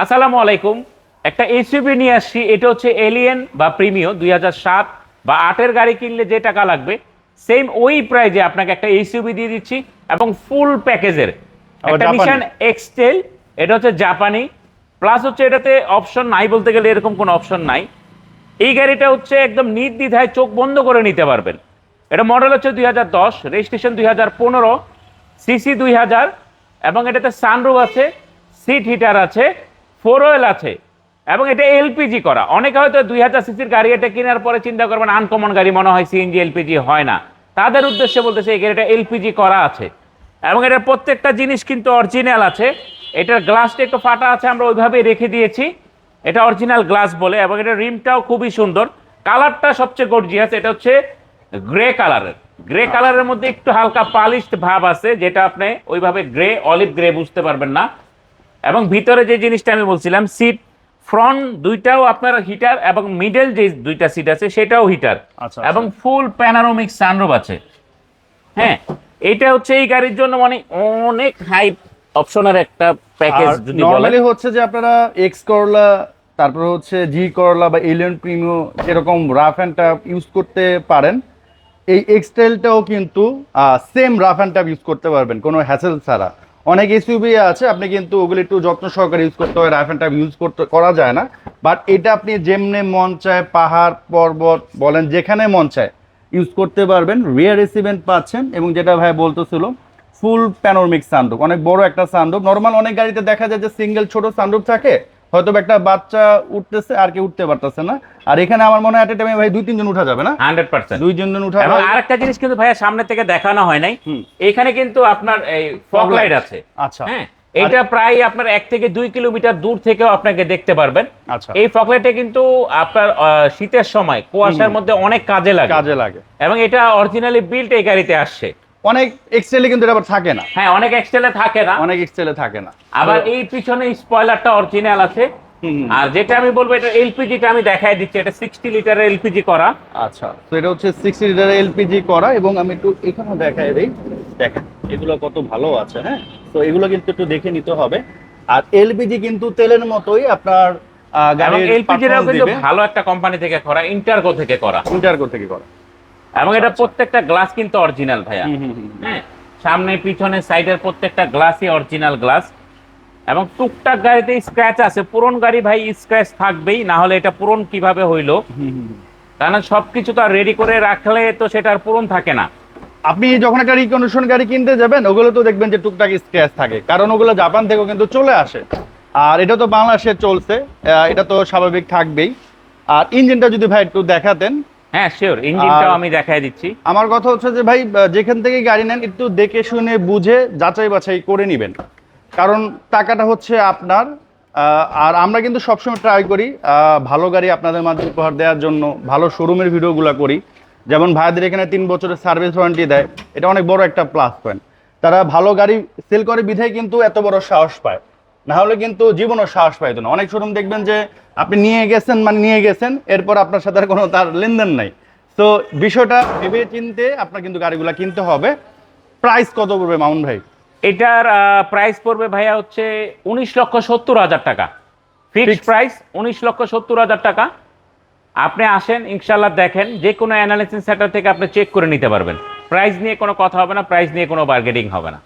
আসসালামু আলাইকুম। একটা এসইউভি নিয়ে আসছি এটা হচ্ছে এলিয়েন বা প্রিমিও দুই সাত বা আটের গাড়ি কিনলে যে টাকা লাগবে সেম ওই প্রাইজে আপনাকে একটা এসইউভি দিয়ে দিচ্ছি এবং ফুল প্যাকেজের একটা? নিশান এক্সটেল এটা হচ্ছে জাপানি প্লাস হচ্ছে এটাতে অপশন নাই বলতে গেলে এরকম কোনো অপশন নাই। এই গাড়িটা হচ্ছে একদম নির্দ্বিধায় চোখ বন্ধ করে নিতে পারবেন। এটা মডেল হচ্ছে দুই হাজার দশ রেজিস্ট্রেশন দুই হাজার পনেরো সিসি দুই হাজার এবং এটাতে সানরুফ আছে সিট হিটার আছে ফোর ওয়েল আছে এবং এটা এলপিজি করা। অনেকে হয়তো দুই হাজার সিসির গাড়ি এটা কেনার পরে চিন্তা করবেন আনকমন গাড়ি মনে হয় সিএনজি এলপিজি হয় না। তাদের উদ্দেশ্যে বলতেছে এই গাড়িটা এলপিজি করা আছে। এবং এটার প্রত্যেকটা জিনিস কিন্তু অরিজিনাল আছে। এটার গ্লাসটা একটু ফাটা আছে আমরা ওইভাবেই রেখে দিয়েছি। এটা অরিজিনাল গ্লাস বলে এবং এটা রিমটাও খুবই সুন্দর। কালারটা সবচেয়ে গর্জিয়াস এটা হচ্ছে গ্রে কালারের। গ্রে কালারের মধ্যে একটু হালকা পালিশড ভাব আছে যেটা আপনি ওইভাবে গ্রে অলিভ গ্রে বুঝতে পারবেন না। এবং ভিতরে যে জিনিসটা আমি বলছিলাম সিট ফ্রন্ট দুইটাও আপনার হিটার এবং মিডল যে দুইটা সিট আছে সেটাও হিটার আচ্ছা, এবং ফুল প্যানারোমিক সানরুফ আছে। হ্যাঁ এটা হচ্ছে এই গাড়ির জন্য মানে অনেক হাই অপশনের একটা প্যাকেজ যদি বলেন। নর্মালি হচ্ছে যে আপনারা এক্স করলা তারপর হচ্ছে জি করলা বা এলিয়ন প্রিমিও এরকম রাফ অ্যান্ড টাফ ইউজ করতে পারেন এই এক্সটেলটাও কিন্তু same rough and tough use করতে পারবেন কোনো হ্যাসেল ছাড়া। অনেক এসইউবি আছে, আপনি কিন্তু ওগুলো একটু যত্ন সহকারে ইউজ করতে হয় রাফ অ্যান্ড টাইপ ইউজ করতে, করা যায় না। বাট এটা আপনি যেমনে মন চায়, পাহাড়, পর্বত বলেন, যেখানে মন চায় ইউজ করতে পারবেন। রিয়ার রেসিভেন্ট পাচ্ছেন এবং যেটা ভাই বলতেছিল ফুল প্যানোরমিক সানরুফ অনেক বড় একটা সানরুফ নর্মাল অনেক গাড়িতে দেখা যায় যে সিঙ্গেল ছোট সানরুফ থাকে হয়তো একটা বাচ্চা উঠতেছে আর কেউ উঠতে পারতেছে না। আর এখানে আমার মনে হয় একটা টাইমে ভাই দুই তিনজন উঠা যাবে না? Hundred percent. দুই তিনজন উঠা এবং। আরেকটা জিনিস কিন্তু ভাইয়া সামনে থেকে দেখানো হয় নাই। এখানে কিন্তু আপনার এই ফগ লাইট আছে। আচ্ছা। হ্যাঁ এটা প্রায় আপনার এক থেকে দুই কিলোমিটার দূর থেকেও আপনাকে দেখতে পারবেন। আচ্ছা। এই ফগ লাইটে কিন্তু আপনার শীতের সময় কুয়াশার মধ্যে অনেক কাজে লাগে। কাজে লাগে। এবং এটা অরিজিনালি বিল্ট এই গাড়িতে আসছে। অনেক এক্সটেলে কিন্তু এটা আবার থাকে না। হ্যাঁ অনেক এক্সটেলে থাকে না। অনেক এক্সটেলে থাকে না। আবার এই পিছনে স্পয়লারটা অরিজিনাল আছে। আর যেটা আমি বলব এটা এলপিজিটা আমি দেখাই দিচ্ছি। এটা সিক্সটি লিটারের এলপিজি করা। আচ্ছা তো এটা হচ্ছে সিক্সটি লিটার এলপিজি করা এবং আমি একটু এখানে দেখাই দিই। দেখেন এগুলো কত ভালো আছে হ্যাঁ? তো এগুলো কিন্তু একটু দেখে নিতে হবে। আর এলপিজি কিন্তু তেলের মতোই আপনার গাড়ির এলপিজিটাও কিন্তু ভালো একটা কোম্পানি থেকে করা ইন্টারগো থেকে করা। ইন্টারকো থেকে করা। এবং এটা আচ্ছা। প্রত্যেকটা গ্লাস কিন্তু অরিজিনাল ভাইয়া। হ্যাঁ? সামনে পিছনে সাইডের প্রত্যেকটা গ্লাসই অরিজিনাল গ্লাস এবং টুকটাক গাড়িতে স্ক্র্যাচ আছে। পুরন গাড়ি ভাই স্ক্র্যাচ থাকবেই না হলে এটা পুরন কীভাবে হইল। কারণ সবকিছু তো আর রেডি করে রাখলে তো সেটা আর পূরণ থাকে না। আপনি যখন একটা রিকন্ডিশন গাড়ি কিনতে যাবেন ওগুলো তো দেখবেন যে টুকটাক স্ক্র্যাচ থাকে। কারণ ওগুলো জাপান থেকেও কিন্তু চলে আসে। আর এটা তো বাংলাদেশে চলছে। এটা তো স্বাভাবিক থাকবেই। আর ইঞ্জিনটা যদি ভাই একটু দেখাতেন হ্যাঁ শিওর ইঞ্জিনটাও আমি দেখাই দিচ্ছি। আমার কথা হচ্ছে যে ভাই যেখান থেকে গাড়ি নেন একটু দেখে শুনে বুঝে যাচাই বাছাই করে নেবেন। কারণ টাকাটা হচ্ছে আপনার আর আমরা কিন্তু সবসময় ট্রাই করি ভালো গাড়ি আপনাদের মাঝে উপহার দেওয়ার জন্য ভালো শোরুমের ভিডিওগুলো করি। যেমন ভাইদের এখানে তিন বছরের সার্ভিস ওয়ারেন্টি দেয় এটা অনেক বড় একটা প্লাস পয়েন্ট তারা ভালো গাড়ি সেল করে বিধায় কিন্তু এত বড় সাহস পায়। না হলে কিন্তু জীবনও সাহস পাইতো না। অনেক শোরুম দেখবেন যে আপনি নিয়ে গেছেন মানে নিয়ে গেছেন এরপর আপনার সাথে আর কোনো তার লেনদেন নাই। তো বিষয়টা ভেবে চিনতে আপনার কিন্তু গাড়িগুলো কিনতে হবে। প্রাইস কত পড়বে মামুন ভাই? এটার প্রাইস পড়বে ভাইয়া হচ্ছে উনিশ লক্ষ সত্তর হাজার টাকা। ফিক্সড প্রাইস উনিশ লক্ষ সত্তর হাজার টাকা। আপনি আসেন ইনশাল্লাহ দেখেন যে কোনো অ্যানালিসিস সেন্টার থেকে আপনি চেক করে নিতে পারবেন। প্রাইস নিয়ে কোনো কথা হবে না প্রাইস নিয়ে কোনো বার্গেটিং হবে না।